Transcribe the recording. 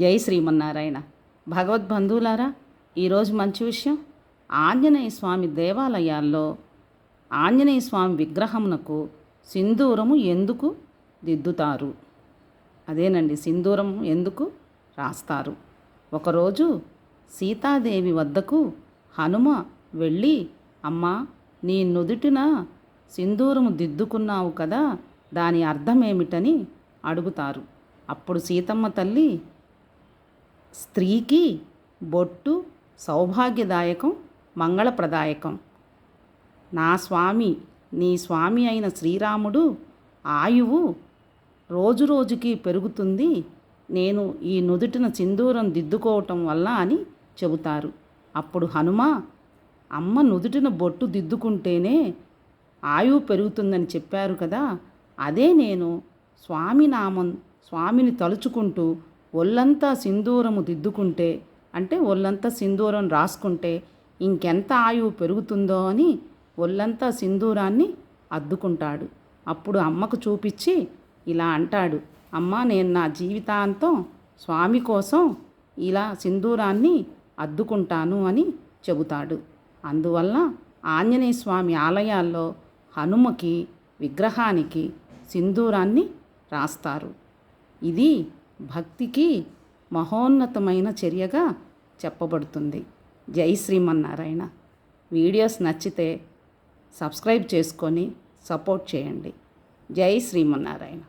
జై శ్రీమన్నారాయణ. భగవద్బంధువులారా ఈరోజు మంచి విషయం ఆంజనేయ స్వామి దేవాలయాల్లో ఆంజనేయ స్వామి విగ్రహమునకు సింధూరము ఎందుకు దిద్దుతారు? అదేనండి సింధూరం ఎందుకు రాస్తారు? ఒకరోజు సీతాదేవి వద్దకు హనుమ వెళ్ళి అమ్మా నీ నుదుటిన సింధూరము దిద్దుకున్నావు కదా దాని అర్థమేమిటని అడుగుతారు. అప్పుడు సీతమ్మ తల్లి స్త్రీకి బొట్టు సౌభాగ్యదాయకం మంగళప్రదాయకం. నా స్వామి నీ స్వామి అయిన శ్రీరాముడు ఆయువు రోజు రోజుకి పెరుగుతుంది. నేను ఈ నుదుటిన సింధూరం దిద్దుకోవటం వల్ల అని చెబుతారు. అప్పుడు హనుమ అమ్మ నుదుటిన బొట్టు దిద్దుకుంటేనే ఆయువు పెరుగుతుందని చెప్పారు కదా అదే నేను స్వామి నామం స్వామిని తలుచుకుంటూ ఒళ్ళంతా సింధూరము దిద్దుకుంటే అంటే ఒళ్ళంతా సింధూరం రాసుకుంటే ఇంకెంత ఆయువు పెరుగుతుందో అని ఒళ్ళంతా సింధూరాన్ని అద్దుకుంటాడు. అప్పుడు అమ్మకు చూపించి ఇలా అంటాడు అమ్మ నేను నా జీవితాంతం స్వామి కోసం ఇలా సింధూరాన్ని అద్దుకుంటాను అని చెబుతాడు. అందువల్ల ఆంజనేయ స్వామి ఆలయాల్లో హనుమకి విగ్రహానికి సింధూరాన్ని రాస్తారు. ఇది భక్తికి మహోన్నతమైన చర్యగా చెప్పబడుతుంది. జై శ్రీమన్నారాయణ. వీడియోస్ నచ్చితే సబ్స్క్రైబ్ చేసుకొని సపోర్ట్ చేయండి. జై శ్రీమన్నారాయణ.